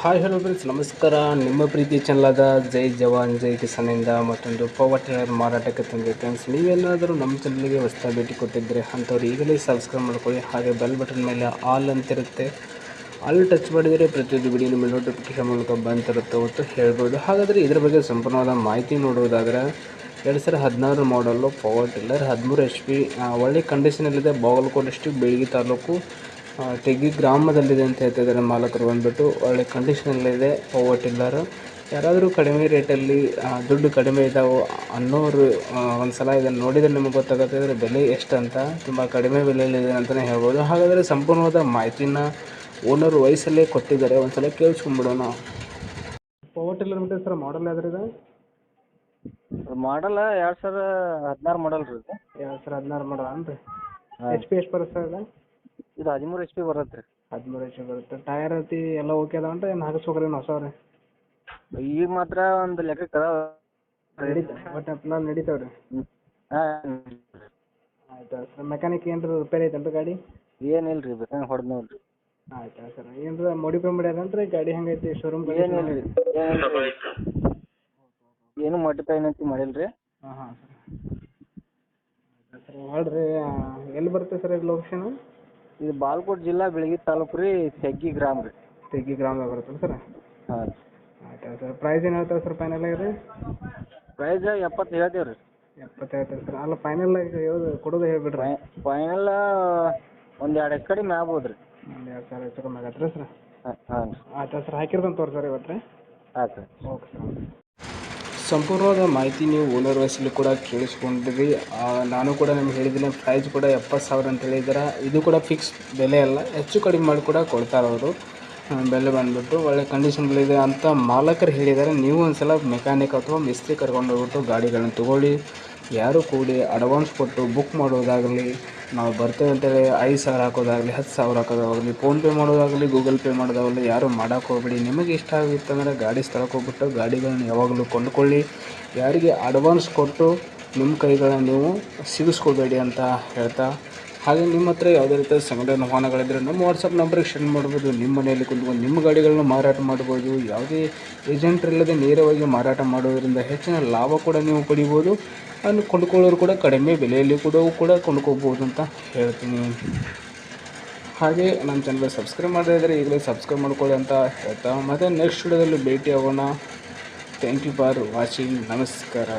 Hi hello friends ನಮಸ್ಕಾರ. ನಿಮ್ಮ ಪ್ರೀತಿ ಚಾನಲಾದ ಜೈ ಜವಾನ್, ಜೈ ಕಿಸಾನಿಂದ ಮತ್ತೊಂದು ಪವರ್ ಟಿಲ್ಲರ್ ಮಾರಾಟಕ್ಕೆ ತಂದಿದೆ ಫ್ರೆಂಡ್ಸ್ ನೀವೇನಾದರೂ ನಮ್ಮ ಚಾನಲ್ಗೆ ಹೊಸ ಭೇಟಿ ಕೊಟ್ಟಿದ್ದರೆ ಅಂಥವ್ರು ಈಗಲೇ ಸಬ್ಸ್ಕ್ರೈಬ್ ಮಾಡ್ಕೊಳ್ಳಿ. ಹಾಗೆ ಬೆಲ್ ಬಟನ್ ಮೇಲೆ ಆಲ್ ಅಂತಿರುತ್ತೆ. ಆಲ್ ಟಚ್ ಮಾಡಿದರೆ ಪ್ರತಿಯೊಂದು ವಿಡಿಯೋ ನಿಮ್ಮ ನೋಟಿಫಿಕೇಶನ್ ಮೂಲಕ ಬಂತಿರುತ್ತೆ ಅಂತ ಹೇಳ್ಬೋದು. ಹಾಗಾದರೆ ಇದರ ಬಗ್ಗೆ ಸಂಪೂರ್ಣವಾದ ಮಾಹಿತಿ ನೋಡುವುದಾದರೆ, ಎರಡು ಸಾವಿರದ ಹದಿನಾರು ಮಾಡಲು ಪವರ್ ಟಿಲ್ಲರ್ ಹದಿಮೂರು ಎಚ್ ಪಿ ಒಳ್ಳೆ ಕಂಡೀಷನಲ್ಲಿದೆ ಬಾಗಲಕೋಟೆ ಡಿಸ್ಟಿಕ್ ಬೆಳಗಿ ತಾಲೂಕು. ತೆಗ್ಗಿ ಗ್ರಾಮದಲ್ಲಿದೆ ಅಂತ ಹೇಳ್ತಿದ್ದಾರೆ ಮಾಲಕರು. ಬಂದ್ಬಿಟ್ಟು ಒಳ್ಳೆ ಕಂಡೀಷನಲ್ಲಿದೆ ಪವರ್ ಟಿಲ್ಲರ್ ಯಾರಾದರೂ ಕಡಿಮೆ ರೇಟಲ್ಲಿ ದುಡ್ಡು ಕಡಿಮೆ ಇದ್ದಾವೆ ಅನ್ನೋರು ಒಂದು ಸಲ ಇದನ್ನು ನೋಡಿದರೆ ನಿಮಗೆ ಗೊತ್ತಾಗುತ್ತೆ ಇದರ ಬೆಲೆ ಎಷ್ಟು ಅಂತ ತುಂಬ ಕಡಿಮೆ ಬೆಲೆಯಲ್ಲಿದೆ ಅಂತಲೇ ಹೇಳ್ಬೋದು. ಹಾಗಾದರೆ ಸಂಪೂರ್ಣವಾದ ಮಾಹಿತಿನ ಓನರ್ ವಯಸ್ಸಲ್ಲೇ ಕೊಟ್ಟಿದ್ದಾರೆ. ಒಂದು ಸಲ ಕೇಳಿಸ್ಕೊಂಡ್ಬಿಡೋಣ ಪವರ್ ಟಿಲ್ಲರ್ ಮತ್ತೆ ಸರ್ ಮಾಡಲ್ ಯಾವ್ದು ಇದೆ? ಮಾಡಲ್ಲ ಎರಡು ಸಾವಿರ ಹದಿನಾರು ಮಾಡಲ್ ರೀ ಇದು. ಎರಡು ಸಾವಿರ ಹದಿನಾರು ಮಾಡಲ್ ಏನು ರೀ ಎಚ್ ಪಿ ಎಷ್ಟು ಬರುತ್ತೆ ಸರ್ ಇದು? ಇದು ಹದಿಮೂರು ಎಚ್ ಪಿ ಬರುತ್ತೆ ರೀ. ಹದಿಮೂರು ಎಚ್ ಬರುತ್ತೆ. ಟೈರ್ ಐತಿ ಎಲ್ಲ ಓಕೆ ಅದಾವನ್ರಿ ಏನು ಹಾಕಿಸ್ಬೇಕ್ರಿ ಏನು ಹೊಸವ್ರಿ? ಈಗ ಮಾತ್ರ ಒಂದು ಲೆಕ್ಕ ಅದಾವ. ಒಟ್ಟು ಎಲ್ಲ ನಡೀತಾವೆ ರೀ ಹಾಂ ಆಯ್ತು ಸರ್. ಮೆಕ್ಯಾನಿಕ್ ಏನ್ರ? ರಿಪೇರಿ ಐತೇನ್ರಿ ಗಾಡಿ? ಏನಿಲ್ಲ ರೀ ಬೇಕಾ ಹೊಡೆದು ನೋಡ್ರಿ. ಆಯ್ತು ಸರ್. ಏನ್ರ ಮೋಡಿಫೈ ಮಾಡ್ಯಾರೇನ್ರಿ ಗಾಡಿ ಹೆಂಗೈತಿ ಶೋರೂಮ್ ಏನಿಲ್ಲ ರೀ ರೀ ಏನು ಮಾಡಿಫೈ ಏನಂತ ಮಾಡಿಲ್ಲ ರೀ ಹಾಂ ಹಾಂ ಸರ್. ಸರ್. ಹೇಳ್ರಿ ಎಲ್ಲಿ ಬರುತ್ತೆ ಸರ್ ಇದು ಲೊಕೇಶನ್ ಇದು ಬಾಲ್ಕೋಟ್ ಜಿಲ್ಲಾ ಬೆಳಗಿ ತಾಲೂಕು ರೀ ತೆಗ್ಗಿ ಗ್ರಾಮ ರೀ. ತೆಗ್ಗಿ ಗ್ರಾಮದಾಗ ಬರುತ್ತೆ ಸರ್? ಹಾಂ. ಆಯ್ತು ಸರ್. ಪ್ರೈಸ್ ಏನು ಹೇಳ್ತಾರೆ ಸರ್ ಫೈನಲ್ ಆಗಿದೆ ಪ್ರೈಸ್ ಎಪ್ಪತ್ತು ಹೇಳ್ತೀವಿ ರೀ. ಎಪ್ಪತ್ತು ಹೇಳ್ತೀರಿ ಸರ್. ಅಲ್ಲ ಫೈನಲ್ ಆಗಿ ಹೇಳೋದು ಕೊಡೋದು ಹೇಳ್ಬಿಡ್ರಿ. ಫೈನಲ್ ಒಂದು ಎರಡು ಎಕರೆ ಕಡಿಮೆ ಆಗ್ಬೋದು ರೀ. ಒಂದು ಎರಡು ಸಾವಿರ ಹೆಚ್ಚು ಕಮ್ಮಿ ಆಗತ್ತೆ ರೀ ಸರ್? ಹಾಂ ಹಾಂ. ಆಯ್ತು ಸರ್. ಹಾಕಿರ್ತಾನೆ ತೋರಿ ಸರ್ ಇವತ್ತು ರೀ. ಆಯ್ತು ರೀ ಓಕೆ ಸರ್. ಸಂಪೂರ್ಣವಾದ ಮಾಹಿತಿ ನೀವು ಓನರ್ ವಯಸ್ಸಲ್ಲಿ ಕೂಡ ಕೇಳಿಸ್ಕೊಂಡಿರಿ ನಾನು ಕೂಡ ನಿಮ್ಗೆ ಹೇಳಿದ್ದೀನಿ ಪ್ರೈಸ್ ಕೂಡ ಎಪ್ಪತ್ತು ಸಾವಿರ ಅಂತ ಹೇಳಿದ್ದಾರೆ? ಇದು ಕೂಡ ಫಿಕ್ಸ್ ಬೆಲೆ ಅಲ್ಲ, ಹೆಚ್ಚು ಕಡಿಮೆ ಮಾಡಿ ಕೂಡ ಕೊಡ್ತಾರೆ ಅವರು. ಬೆಲೆ ಬಂದುಬಿಟ್ಟು ಒಳ್ಳೆ ಕಂಡೀಷನ್ಗಳಿದೆ ಅಂತ ಮಾಲಕರು ಹೇಳಿದ್ದಾರೆ. ನೀವು ಒಂದು ಸಲ ಮೆಕ್ಯಾನಿಕ್ ಅಥವಾ ಮಿಸ್ತ್ರಿ ಕರ್ಕೊಂಡು ಹೋಗ್ಬಿಟ್ಟು ಗಾಡಿಗಳನ್ನು ತೊಗೊಳ್ಳಿ. ಯಾರು ಕೂಡಿ ಅಡ್ವಾನ್ಸ್ ಕೊಟ್ಟು ಬುಕ್ ಮಾಡೋದಾಗಲಿ, ನಾವು ಬರ್ತೇವೆ ಅಂತೇಳಿ ಐದು ಸಾವಿರ ಹಾಕೋದಾಗಲಿ, ಹತ್ತು ಸಾವಿರ ಹಾಕೋದಾಗಲಿ ಫೋನ್ಪೇ ಮಾಡೋದಾಗಲಿ ಗೂಗಲ್ ಪೇ ಮಾಡೋದಾಗಲಿ, ಯಾರು ಮಾಡೋಕೆ ಹೋಗ್ಬೇಡಿ. ನಿಮಗೆ ಇಷ್ಟ ಆಗಿತ್ತಂದರೆ ಗಾಡಿ ಸ್ಥಳಕ್ಕೆ ಹೋಗ್ಬಿಟ್ಟು ಗಾಡಿಗಳನ್ನ ಯಾವಾಗಲೂ ಕೊಂಡುಕೊಳ್ಳಿ. ಯಾರಿಗೆ ಅಡ್ವಾನ್ಸ್ ಕೊಟ್ಟು ನಿಮ್ಮ ಕೈಗಳನ್ನ ನೀವು ಸಿಗಿಸ್ಕೋಬೇಡಿ ಅಂತ ಹೇಳ್ತಾ ಹಾಗೆ ನಿಮ್ಮ ಹತ್ರ ಯಾವುದೇ ರೀತಿಯ ಸಂಘಟನೆ ವಾಹನಗಳಿದ್ದರೆ ನಮ್ಮ ವಾಟ್ಸಪ್ ನಂಬರ್ಗೆ ಸೆಂಡ್ ಮಾಡ್ಬೋದು. ನಿಮ್ಮ ಮನೆಯಲ್ಲಿ ಕುಂತ್ಕೊಂಡು ನಿಮ್ಮ ಗಾಡಿಗಳನ್ನ ಮಾರಾಟ ಮಾಡ್ಬೋದು. ಯಾವುದೇ ಏಜೆಂಟ್ ಇಲ್ಲದೆ ನೇರವಾಗಿ ಮಾರಾಟ ಮಾಡೋದರಿಂದ ಹೆಚ್ಚಿನ ಲಾಭ ಕೂಡ ನೀವು ಪಡಿಬೋದು. ಅದನ್ನು ಕೊಂಡ್ಕೊಳ್ಳೋರು ಕೂಡ ಕಡಿಮೆ ಬೆಲೆಯಲ್ಲಿ ಕೂಡ ಕೂಡ ಕೊಂಡ್ಕೋಬೋದು ಅಂತ ಹೇಳ್ತೀನಿ. ಹಾಗೆ ನಮ್ಮ ಚಾನಲ್ ಸಬ್ಸ್ಕ್ರೈಬ್ ಮಾಡದೇ ಇದ್ದರೆ ಈಗಲೇ ಸಬ್ಸ್ಕ್ರೈಬ್ ಮಾಡ್ಕೊಳ್ಳಿ ಅಂತ ಹೇಳ್ತಾ ಮತ್ತು ನೆಕ್ಸ್ಟ್ ವಿಡಿಯೋದಲ್ಲಿ ಭೇಟಿ ಆಗೋಣ ಥ್ಯಾಂಕ್ ಯು ಫಾರ್ ವಾಚಿಂಗ್ ನಮಸ್ಕಾರ.